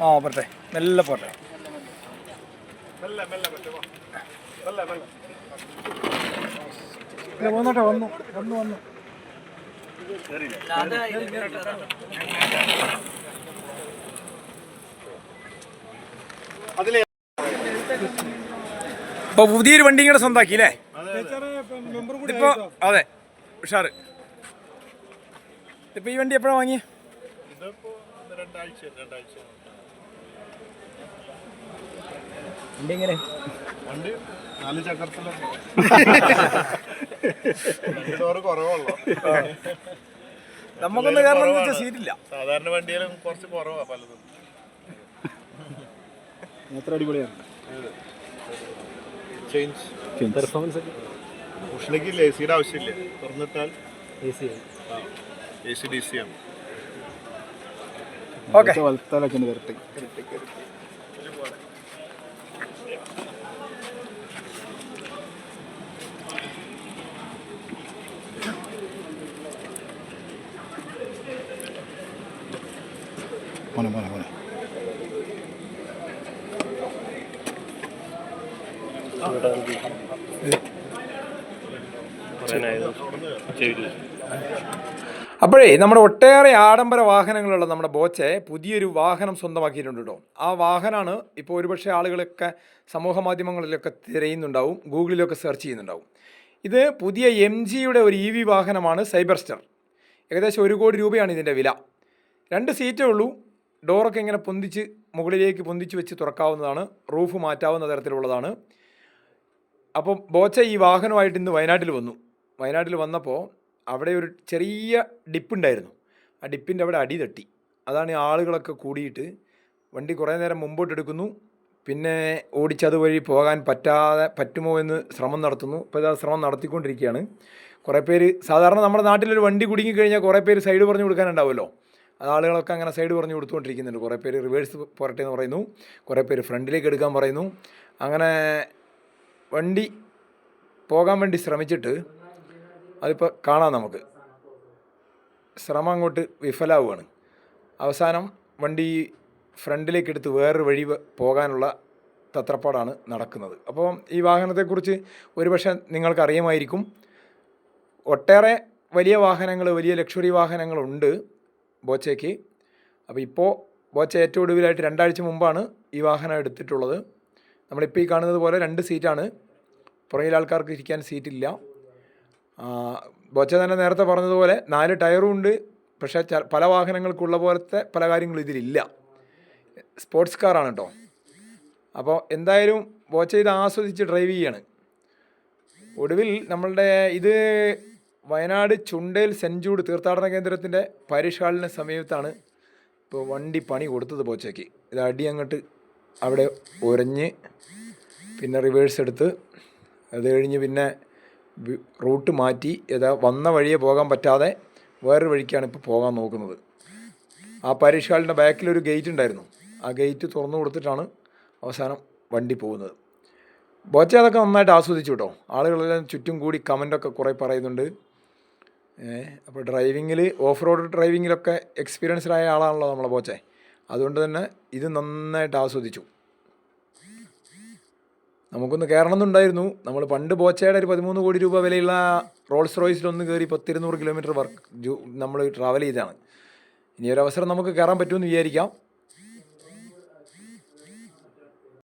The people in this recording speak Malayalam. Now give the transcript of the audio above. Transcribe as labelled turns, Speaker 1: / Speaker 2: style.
Speaker 1: ആ പോട്ടെ മെല്ലെ പോട്ടെ ഇല്ല, വന്നോട്ടെ വന്നു വന്നു വന്നു. ഇപ്പൊ പുതിയൊരു വണ്ടി ഇങ്ങനെ സ്വന്താക്കി അല്ലേ ഇപ്പൊ അതെ ഉഷാറ്. ഇപ്പൊ ഈ വണ്ടി എപ്പോഴാ വാങ്ങി വണ്ടി എങ്ങനെ?
Speaker 2: വണ്ടി നാല് ചക്രത്തിലൊക്കെ ചോറ്
Speaker 1: നമുക്കൊന്ന് കാരണം വെച്ചാൽ സീറ്റില്ല.
Speaker 2: സാധാരണ വണ്ടിയിലും കുറച്ച് കുറവാ പലതും.
Speaker 3: അത്ര അടിപൊളിയാണ്?
Speaker 2: ചേഞ്ച്
Speaker 3: പെർഫോമൻസ്
Speaker 2: ഉഷ്ണയ്ക്ക് എ സിയുടെ ആവശ്യമില്ല? തുറന്നിട്ടാൽ?
Speaker 3: A C
Speaker 2: A C D C ആണ്.
Speaker 1: ഓക്കെ.
Speaker 3: വലത്താലൊക്കെ ഉണ്ട് കറക്റ്റ് പോനെ പോനെ പോനെ
Speaker 1: അപ്പോഴേ നമ്മുടെ ഒട്ടേറെ ആഡംബര വാഹനങ്ങളുള്ള നമ്മുടെ ബോച്ചെ പുതിയൊരു വാഹനം സ്വന്തമാക്കിയിട്ടുണ്ട് കേട്ടോ. ആ വാഹനമാണ് ഇപ്പോൾ ഒരുപക്ഷെ ആളുകളൊക്കെ സമൂഹ മാധ്യമങ്ങളിലൊക്കെ തിരയുന്നുണ്ടാവും ഗൂഗിളിലൊക്കെ സെർച്ച് ചെയ്യുന്നുണ്ടാവും. ഇത് പുതിയ എം ജിയുടെ ഒരു ഇ വി വാഹനമാണ് സൈബർ സ്റ്റാർ. ഏകദേശം ഒരു കോടി രൂപയാണ് ഇതിന്റെ വില. രണ്ട് സീറ്റേ ഉള്ളൂ. ഡോറൊക്കെ ഇങ്ങനെ പൊന്തിച്ച് മുകളിലേക്ക് പൊന്തിച്ച് വെച്ച് തുറക്കാവുന്നതാണ് റൂഫ് മാറ്റാവുന്ന തരത്തിലുള്ളതാണ്. അപ്പം ബോച്ച ഈ വാഹനമായിട്ട് ഇന്ന് വയനാട്ടിൽ വന്നു. വയനാട്ടിൽ വന്നപ്പോൾ അവിടെ ഒരു ചെറിയ ഡിപ്പുണ്ടായിരുന്നു. ആ ഡിപ്പിന്റെ അവിടെ അടി തട്ടി. അതാണ് ആളുകളൊക്കെ കൂടിയിട്ട് വണ്ടി കുറേ നേരം മുമ്പോട്ട് എടുക്കുന്നു. പിന്നെ ഓടിച്ചതുവഴി പോകാൻ പറ്റാതെ പറ്റുമോ എന്ന് ശ്രമം നടത്തുന്നു. ഇപ്പോൾ ഇതാ ശ്രമം നടത്തിക്കൊണ്ടിരിക്കുകയാണ്. കുറേ പേര് സാധാരണ നമ്മുടെ നാട്ടിലൊരു വണ്ടി കുടുങ്ങി കഴിഞ്ഞാൽ കുറേ പേര് സൈഡ് പറഞ്ഞു കൊടുക്കാനുണ്ടാവുമല്ലോ. അത് ആളുകളൊക്കെ അങ്ങനെ സൈഡ് പറഞ്ഞു കൊടുത്തുകൊണ്ടിരിക്കുന്നുണ്ട്. കുറേ പേര് റിവേഴ്സ് പോരട്ടെ എന്ന് പറയുന്നു. കുറേ പേര് ഫ്രണ്ടിലേക്ക് എടുക്കാൻ പറയുന്നു. അങ്ങനെ വണ്ടി പോകാൻ വേണ്ടി ശ്രമിച്ചിട്ട് അതിപ്പോൾ കാണാം നമുക്ക്. ശ്രമം അങ്ങോട്ട് വിഫലാവുകയാണ്. അവസാനം വണ്ടി ഫ്രണ്ടിലേക്ക് എടുത്ത് വേറൊരു വഴി പോകാനുള്ള തത്രപ്പാടാണ് നടക്കുന്നത്. അപ്പോൾ ഈ വാഹനത്തെക്കുറിച്ച് ഒരുപക്ഷെ നിങ്ങൾക്ക് അറിയുമായിരിക്കും ഒട്ടേറെ വലിയ വാഹനങ്ങൾ വലിയ ലക്ഷറി വാഹനങ്ങളുണ്ട് ബോച്ചയ്ക്ക്. അപ്പോൾ ഇപ്പോൾ ബോച്ച ഏറ്റവും ഒടുവിലായിട്ട് രണ്ടാഴ്ച മുമ്പാണ് ഈ വാഹനം എടുത്തിട്ടുള്ളത്. നമ്മളിപ്പോൾ ഈ കാണുന്നത് പോലെ രണ്ട് സീറ്റാണ്. പുറകിൽ ആൾക്കാർക്ക് ഇരിക്കാൻ സീറ്റില്ല. ബോച്ച തന്നെ നേരത്തെ പറഞ്ഞതുപോലെ നാല് ടയറും ഉണ്ട്. പക്ഷേ പല വാഹനങ്ങൾക്കുള്ള പോലത്തെ പല കാര്യങ്ങളും ഇതിലില്ല. സ്പോർട്സ് കാറാണ് കേട്ടോ. അപ്പോൾ എന്തായാലും ബോച്ച ഇത് ആസ്വദിച്ച് ഡ്രൈവ് ചെയ്യാണ്. ഒടുവിൽ നമ്മളുടെ ഇത് വയനാട് ചുണ്ടേൽ ജൂഡ് തീർത്ഥാടന കേന്ദ്രത്തിന്റെ പരിശാലിന് സമയത്താണ് ഇപ്പോൾ വണ്ടി പണി കൊടുത്തത് ബോച്ചയ്ക്ക്. ഇത് അടി അങ്ങോട്ട് അവിടെ ഉരഞ്ഞ് പിന്നെ റിവേഴ്സ് എടുത്ത് അത് കഴിഞ്ഞ് പിന്നെ റൂട്ട് മാറ്റി ഏതാ വന്ന വഴിയെ പോകാൻ പറ്റാതെ വേറൊരു വഴിക്കാണ് ഇപ്പോൾ പോകാൻ നോക്കുന്നത്. ആ പരീക്ഷാളിന്റെ ബാക്കിലൊരു ഗേറ്റ് ഉണ്ടായിരുന്നു. ആ ഗേറ്റ് തുറന്നു കൊടുത്തിട്ടാണ് അവസാനം വണ്ടി പോകുന്നത്. ബോച്ച അതൊക്കെ നന്നായിട്ട് ആസ്വദിച്ചു കേട്ടോ. ആളുകളെല്ലാം ചുറ്റും കൂടി കമന്റൊക്കെ കുറേ പറയുന്നുണ്ട്. അപ്പോൾ ഡ്രൈവിങ്ങിൽ ഓഫ് റോഡ് ഡ്രൈവിങ്ങിലൊക്കെ എക്സ്പീരിയൻസ്ഡായ ആളാണല്ലോ നമ്മളെ ബോച്ചെ. അതുകൊണ്ട് തന്നെ ഇത് നന്നായിട്ട് ആസ്വദിച്ചു. നമുക്കൊന്ന് കയറണം എന്നുണ്ടായിരുന്നു നമ്മൾ പണ്ട് ബോച്ചയുടെ ഒരു പതിമൂന്ന് കോടി രൂപ വിലയുള്ള റോൾസ് റോയ്സിലൊന്ന് കയറി പത്തിരുന്നൂറ് കിലോമീറ്റർ വർക്ക് നമ്മൾ ട്രാവൽ ചെയ്താണ് ഇനി ഒരു അവസരം നമുക്ക് കയറാൻ പറ്റുമെന്ന് വിചാരിക്കാം.